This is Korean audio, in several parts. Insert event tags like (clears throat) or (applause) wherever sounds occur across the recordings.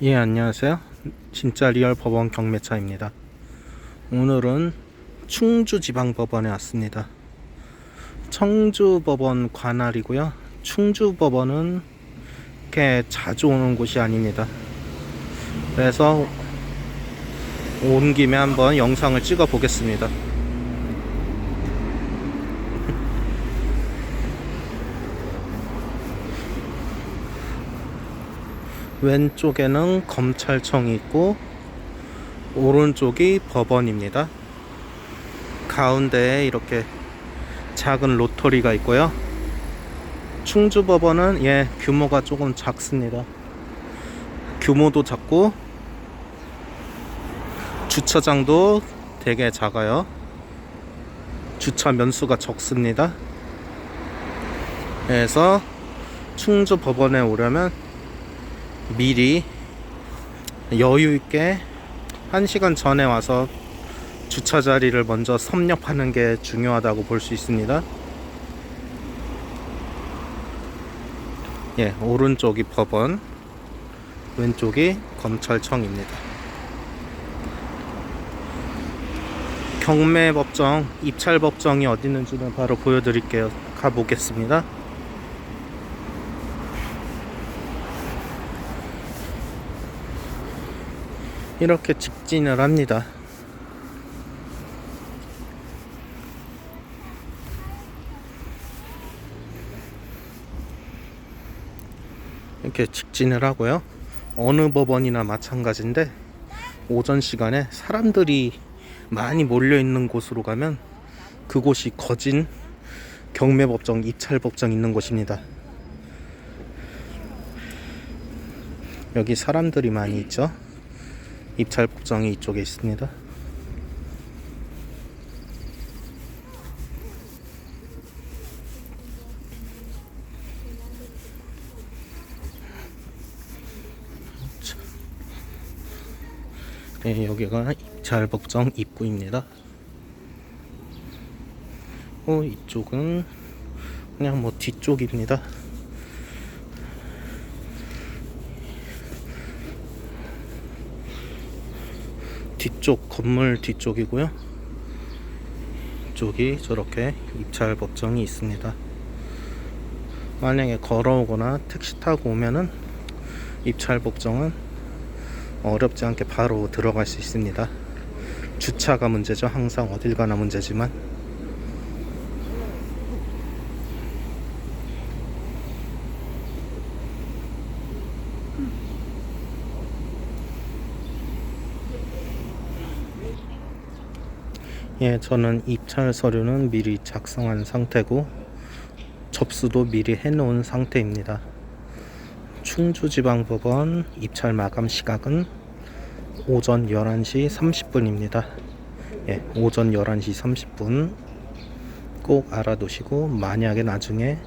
예, 안녕하세요. 진짜 리얼 법원 경매차입니다. 오늘은 충주지방법원에 왔습니다. 청주법원 관할이고요. 충주법원은 이렇게 자주 오는 곳이 아닙니다. 그래서 온 김에 한번 영상을 찍어 보겠습니다. 왼쪽에는 검찰청이 있고 오른쪽이 법원입니다. 가운데에 이렇게 작은 로터리가 있고요. 충주 법원은 예 규모가 조금 작습니다. 규모도 작고 주차장도 되게 작아요. 주차 면수가 적습니다. 그래서 충주 법원에 오려면 미리 여유 있게 1시간 전에 와서 주차 자리를 먼저 섭렵하는 게 중요하다고 볼 수 있습니다. 예, 오른쪽이 법원, 왼쪽이 검찰청입니다. 경매 법정, 입찰 법정이 어디 있는지는 바로 보여드릴게요. 가보겠습니다. 이렇게 직진을 합니다. 이렇게 직진을 하고요. 어느 법원이나 마찬가지인데 오전 시간에 사람들이 많이 몰려 있는 곳으로 가면 그곳이 거진 경매 법정, 입찰 법정 있는 곳입니다. 여기 사람들이 많이 있죠. 입찰 법정이 이쪽에 있습니다. 네, 여기가 입찰 법정 입구입니다. 어, 이쪽은 그냥 뭐 뒤쪽입니다. 뒤쪽 건물 뒤쪽이고요. 이쪽이 저렇게 입찰 법정이 있습니다. 만약에 걸어오거나 택시 타고 오면은 입찰 법정은 어렵지 않게 바로 들어갈 수 있습니다. 주차가 문제죠. 항상 어딜 가나 문제지만 예, 저는 입찰 서류는 미리 작성한 상태고 접수도 미리 해놓은 상태입니다. 충주지방법원 입찰 마감 시각은 오전 11시 30분입니다. 예, 오전 11시 30분 꼭 알아두시고 만약에 나중에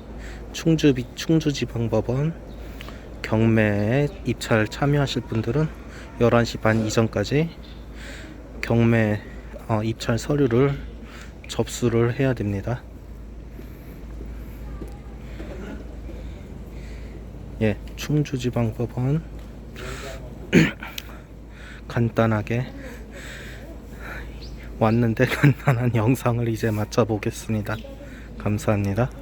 충주 충주지방법원 경매에 입찰 참여하실 분들은 11시 반 이전까지 경매 어, 입찰 서류를 접수를 해야 됩니다. 예, 충주지방법원 (clears throat) 간단하게 왔는데 간단한 영상을 이제 마쳐 보겠습니다. 감사합니다.